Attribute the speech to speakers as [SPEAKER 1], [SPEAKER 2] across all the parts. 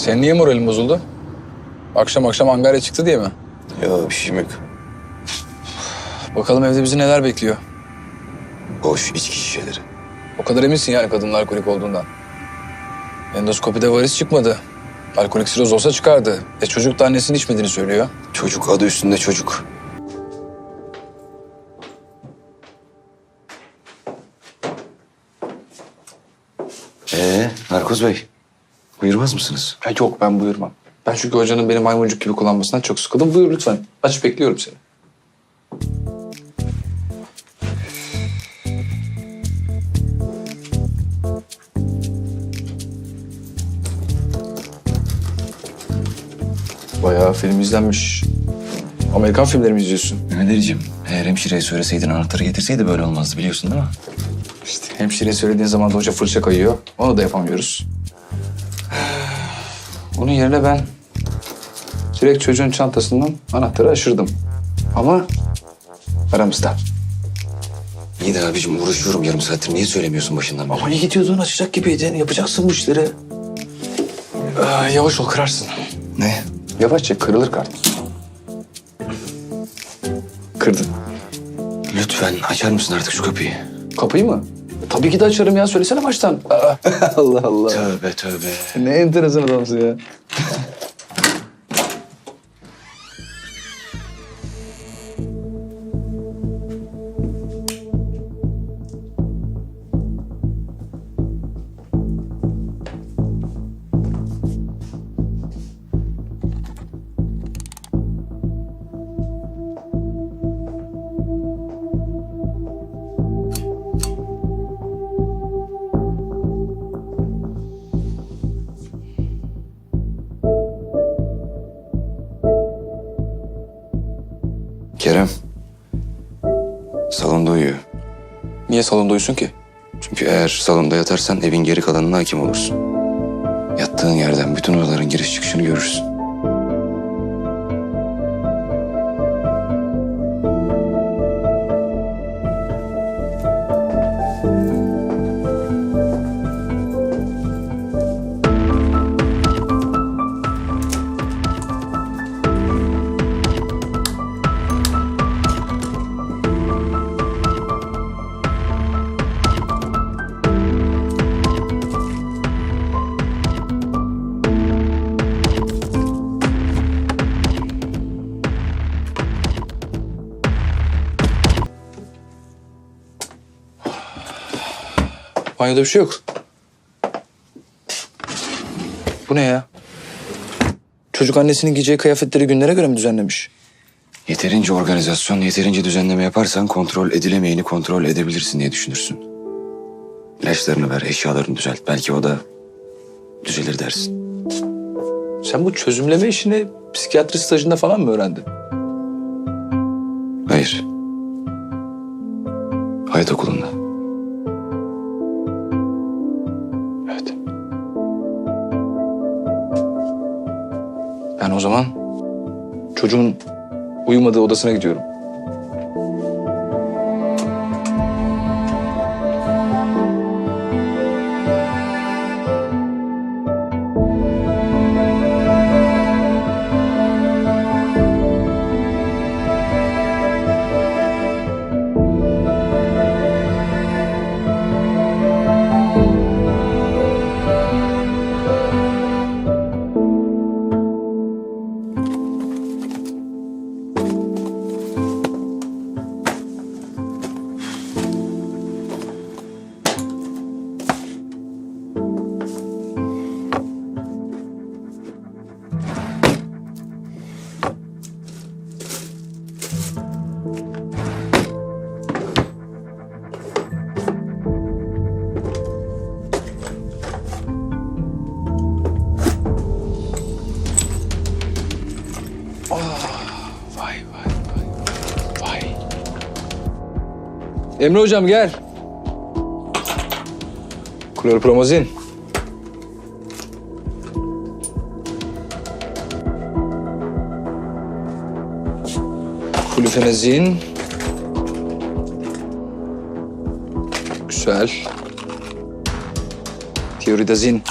[SPEAKER 1] Senin niye moralin bozuldu? Akşam akşam Angarya çıktı diye mi?
[SPEAKER 2] Ya bir şeyim yok.
[SPEAKER 1] Bakalım evde bizi neler bekliyor.
[SPEAKER 2] Boş içki şişeleri.
[SPEAKER 1] O kadar eminsin yani kadının alkolik olduğundan. Endoskopide varis çıkmadı. Alkolik siroz olsa çıkardı. E çocuk da annesinin içmediğini söylüyor.
[SPEAKER 2] Çocuk adı üstünde çocuk. Ee, Narkoz Bey. Buyurmaz mısınız?
[SPEAKER 1] Ha, yok ben buyurmam. Ben çünkü hocanın beni maymuncuk gibi kullanmasından çok sıkıldım. Buyur lütfen. Aç bekliyorum seni. Bayağı film izlenmiş. Amerikan filmleri mi izliyorsun?
[SPEAKER 2] Mehmetciğim, eğer hemşireye söyleseydin anahtarı getirseydi böyle olmazdı biliyorsun değil mi?
[SPEAKER 1] İşte hemşireye söylediğin zaman da hoca fırça kayıyor. Onu da yapamıyoruz. Onun yerine ben direkt çocuğun çantasından anahtarı aşırdım. Ama aramızda.
[SPEAKER 2] İyi de abicim uğraşıyorum yarım saattir. Niye söylemiyorsun başından beri?
[SPEAKER 1] Ama iyi gidiyordun açacak gibiydin. Yapacaksın bu işleri. Ee, yavaş ol kırarsın.
[SPEAKER 2] Ne?
[SPEAKER 1] Yavaşça kırılır kart. Kırdın.
[SPEAKER 2] Lütfen açar mısın artık şu kapıyı?
[SPEAKER 1] Kapıyı mı? Tabii ki de açarım ya. Söylesene baştan. Aa, Allah Allah.
[SPEAKER 2] Tövbe tövbe.
[SPEAKER 1] Ne enteresan adamsın ya. Niye salonda uyusun ki?
[SPEAKER 2] Çünkü eğer salonda yatarsan evin geri kalanına hakim olursun. Yattığın yerden bütün odaların giriş çıkışını görürsün.
[SPEAKER 1] Banyoda bir şey yok. Bu ne ya? Çocuk annesinin giyeceği kıyafetleri günlere göre mi düzenlemiş?
[SPEAKER 2] Yeterince organizasyon, yeterince düzenleme yaparsan kontrol edilemeyeni kontrol edebilirsin diye düşünürsün. İlaçlarını ver, eşyalarını düzelt. Belki o da düzelir dersin.
[SPEAKER 1] Sen bu çözümleme işini psikiyatri stajında falan mı öğrendin?
[SPEAKER 2] Hayır. Hayat okulunda.
[SPEAKER 1] O zaman çocuğun uyumadığı odasına gidiyorum. Emre hocam gel. Klorpromazin. Flufenazin. Güzel. Tioridazin.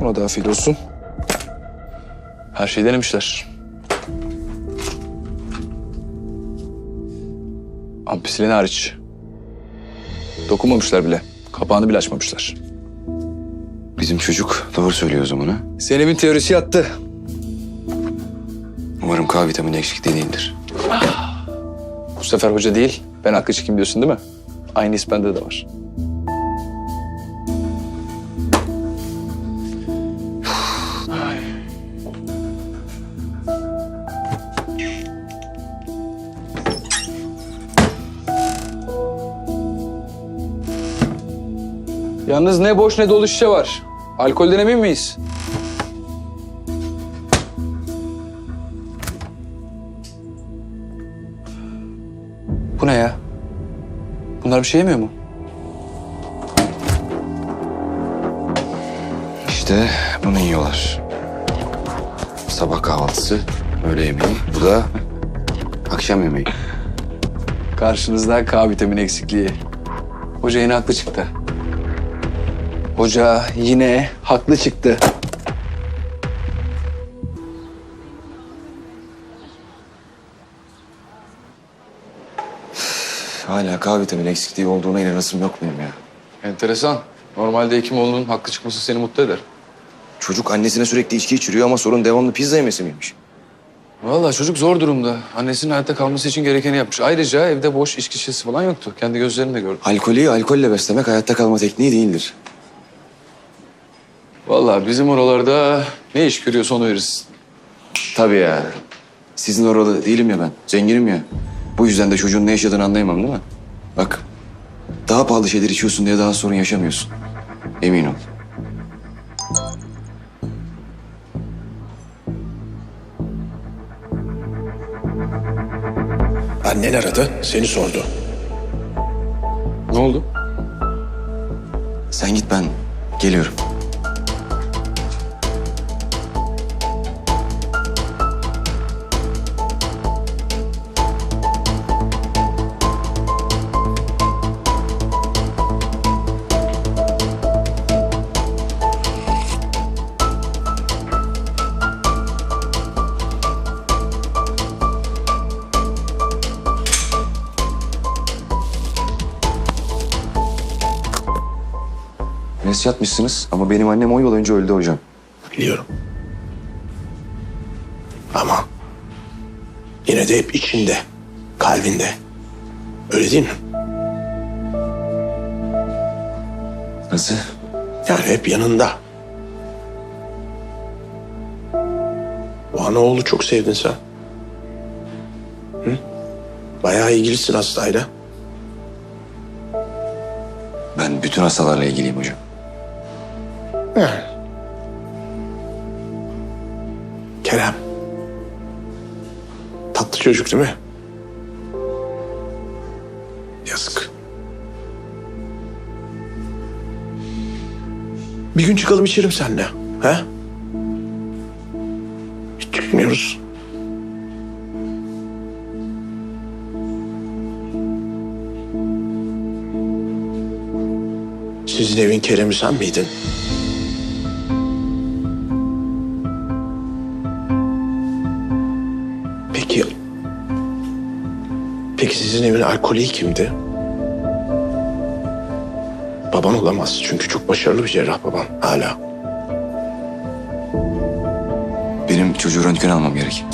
[SPEAKER 1] Ona da afiyet olsun. Her şeyi denemişler. Ampisilen hariç. Dokunmamışlar bile. Kapağını bile açmamışlar.
[SPEAKER 2] Bizim çocuk doğru söylüyor o zaman ha.
[SPEAKER 1] Zeynep'in teorisi yattı.
[SPEAKER 2] Umarım K vitamini eksikliği değildir.
[SPEAKER 1] Bu sefer hoca değil, ben haklı çıkayım diyorsun değil mi? Aynı his bende de var. Yalnız ne boş ne dolu şişe var. Alkolden emin miyiz? Bu ne ya? Bunlar bir şey yemiyor mu?
[SPEAKER 2] İşte bunu yiyorlar. Sabah kahvaltısı, öğle yemeği. Bu da akşam yemeği.
[SPEAKER 1] Karşınızda K vitamini eksikliği. Hoca yine haklı çıktı. Hoca yine haklı çıktı.
[SPEAKER 2] Hala K vitamini eksikliği olduğuna inanasım yok benim ya.
[SPEAKER 1] Enteresan. Normalde Hekimoğlu'nun haklı çıkması seni mutlu eder.
[SPEAKER 2] Çocuk annesine sürekli içki içiriyor ama sorun devamlı pizza yemesi miymiş?
[SPEAKER 1] Vallahi çocuk zor durumda. Annesinin hayatta kalması için gerekeni yapmış. Ayrıca evde boş içki şişesi falan yoktu. Kendi gözlerimle gördüm.
[SPEAKER 2] Alkolü alkolle beslemek hayatta kalma tekniği değildir.
[SPEAKER 1] Vallahi bizim oralarda ne iş görüyorsa onu verirsin.
[SPEAKER 2] Tabii ya. Sizin oralı değilim ya ben. Zenginim ya. Bu yüzden de çocuğun ne yaşadığını anlayamam değil mi? Bak. Daha pahalı şeyler içiyorsun diye daha sorun yaşamıyorsun. Emin ol.
[SPEAKER 3] Annen aradı, seni sordu.
[SPEAKER 1] Ne oldu?
[SPEAKER 2] Sen git ben geliyorum. Mes yatmışsınız ama benim annem 10 yıl önce öldü hocam.
[SPEAKER 3] Biliyorum. Ama yine de hep içinde, kalbinde. Öyle değil mi?
[SPEAKER 2] Nasıl?
[SPEAKER 3] Yani hep yanında. O anaoğlu çok sevdin sen. Hı? Bayağı ilgilisin hastayla.
[SPEAKER 2] Ben bütün hastalarla ilgiliyim hocam.
[SPEAKER 3] Yani. Kerem. Tatlı çocuk değil mi? Yazık. Bir gün çıkalım içelim seninle. He? Hiç çıkmıyoruz. Sizin evin Kerem'i sen miydin? Peki... Peki sizin evin alkolü kimdi? Baban olamaz çünkü çok başarılı bir cerrah baban hala.
[SPEAKER 2] Benim çocuğu röntgen almam gerek.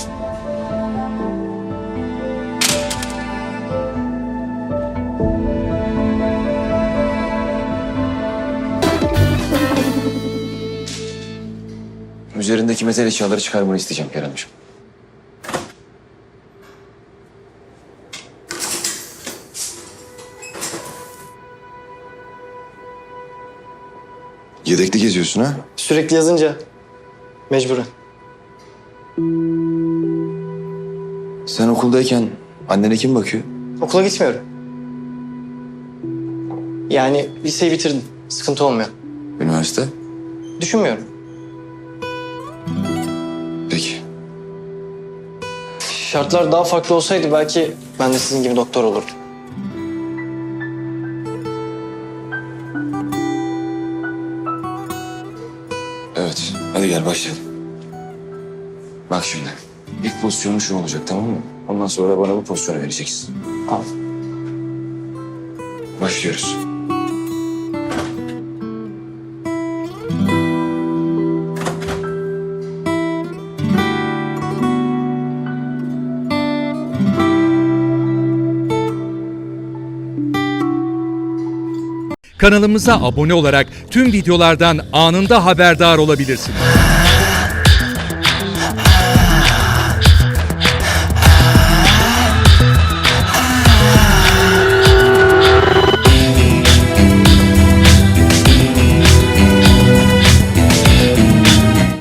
[SPEAKER 2] Üzerindeki metal eşyaları çıkarmanı isteyeceğim Keremciğim. Yedekli geziyorsun ha?
[SPEAKER 4] Sürekli yazınca mecburen.
[SPEAKER 2] Sen okuldayken annene kim bakıyor?
[SPEAKER 4] Okula gitmiyorum. Yani liseyi bitirdim. Sıkıntı olmuyor.
[SPEAKER 2] Üniversite?
[SPEAKER 4] Düşünmüyorum.
[SPEAKER 2] Peki.
[SPEAKER 4] Şartlar daha farklı olsaydı belki ben de sizin gibi doktor olurdum.
[SPEAKER 2] Gel başlayalım. Bak şimdi. İlk pozisyonun şu olacak tamam mı? Ondan sonra bana bu pozisyonu vereceksin.
[SPEAKER 4] Al.
[SPEAKER 2] Başlıyoruz.
[SPEAKER 5] Kanalımıza abone olarak tüm videolardan anında haberdar olabilirsiniz.